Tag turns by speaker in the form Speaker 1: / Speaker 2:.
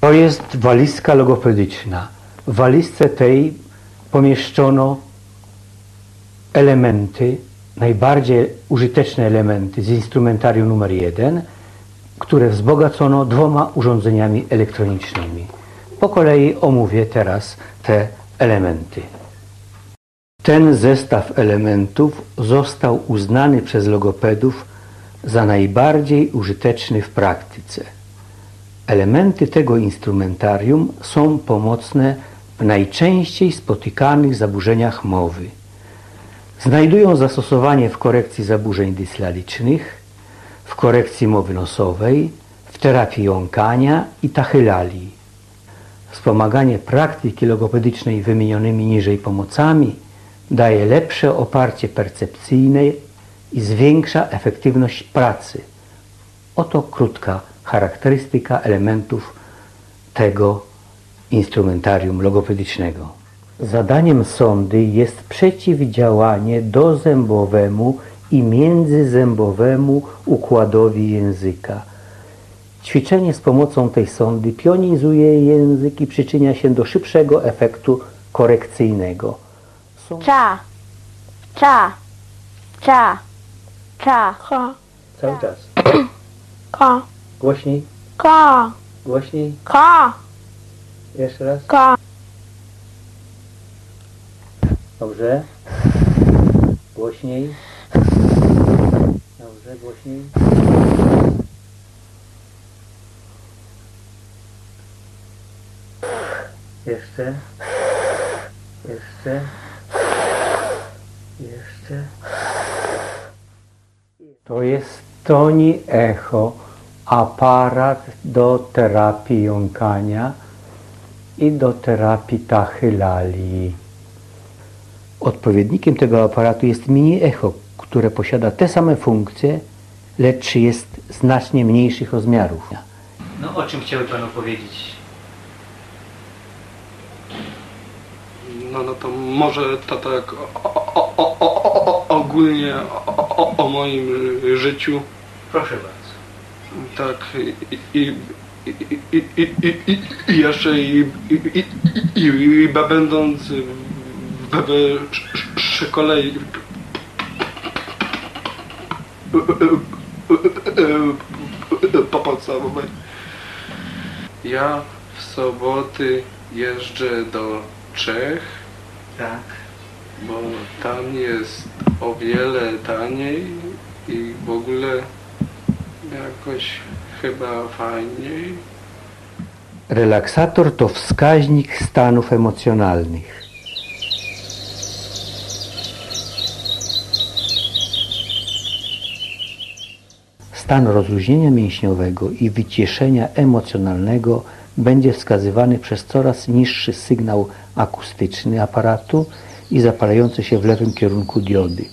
Speaker 1: To jest walizka logopedyczna. W walizce tej pomieszczono elementy, najbardziej użyteczne elementy z instrumentarium numer jeden, które wzbogacono dwoma urządzeniami elektronicznymi. Po kolei omówię teraz te elementy. Ten zestaw elementów został uznany przez logopedów za najbardziej użyteczny w praktyce. Elementy tego instrumentarium są pomocne w najczęściej spotykanych zaburzeniach mowy. Znajdują zastosowanie w korekcji zaburzeń dyslalicznych, w korekcji mowy nosowej, w terapii jąkania i tachylali. Wspomaganie praktyki logopedycznej wymienionymi niżej pomocami daje lepsze oparcie percepcyjne i zwiększa efektywność pracy. Oto krótka charakterystyka elementów tego instrumentarium logopedycznego. Zadaniem sondy jest przeciwdziałanie dozębowemu i międzyzębowemu układowi języka. Ćwiczenie z pomocą tej sondy pionizuje język i przyczynia się do szybszego efektu korekcyjnego. Są...
Speaker 2: Cza, cza, cza, cza,
Speaker 3: Ka,
Speaker 1: Cały czas.
Speaker 3: ka,
Speaker 1: Głośniej,
Speaker 3: ka,
Speaker 1: głośniej,
Speaker 3: ka,
Speaker 1: jeszcze raz.
Speaker 3: ka.
Speaker 1: Dobrze. Głośniej. Dobrze, głośniej. Jeszcze. Jeszcze. Jeszcze. To jest Toni Echo, aparat do terapii jąkania i do terapii tachylali. Odpowiednikiem tego aparatu jest mini echo, które posiada te same funkcje, lecz jest znacznie mniejszych rozmiarów. No o czym chciałby Pan opowiedzieć?
Speaker 4: No, no to może to tak o, o, o, o, o, ogólnie o, o, o moim życiu.
Speaker 1: Proszę bardzo.
Speaker 4: Tak i, i, i, i, jeszcze i, i, i, i, będąc w, w, szkole podstawowej. Ja w soboty jeżdżę do Czech,
Speaker 1: Tak.
Speaker 4: bo tam jest o wiele taniej i w ogóle jakoś chyba fajniej.
Speaker 1: Relaksator to wskaźnik stanów emocjonalnych. Stan rozluźnienia mięśniowego i wycieszenia emocjonalnego będzie wskazywany przez coraz niższy sygnał akustyczny aparatu i zapalające się w lewym kierunku diody.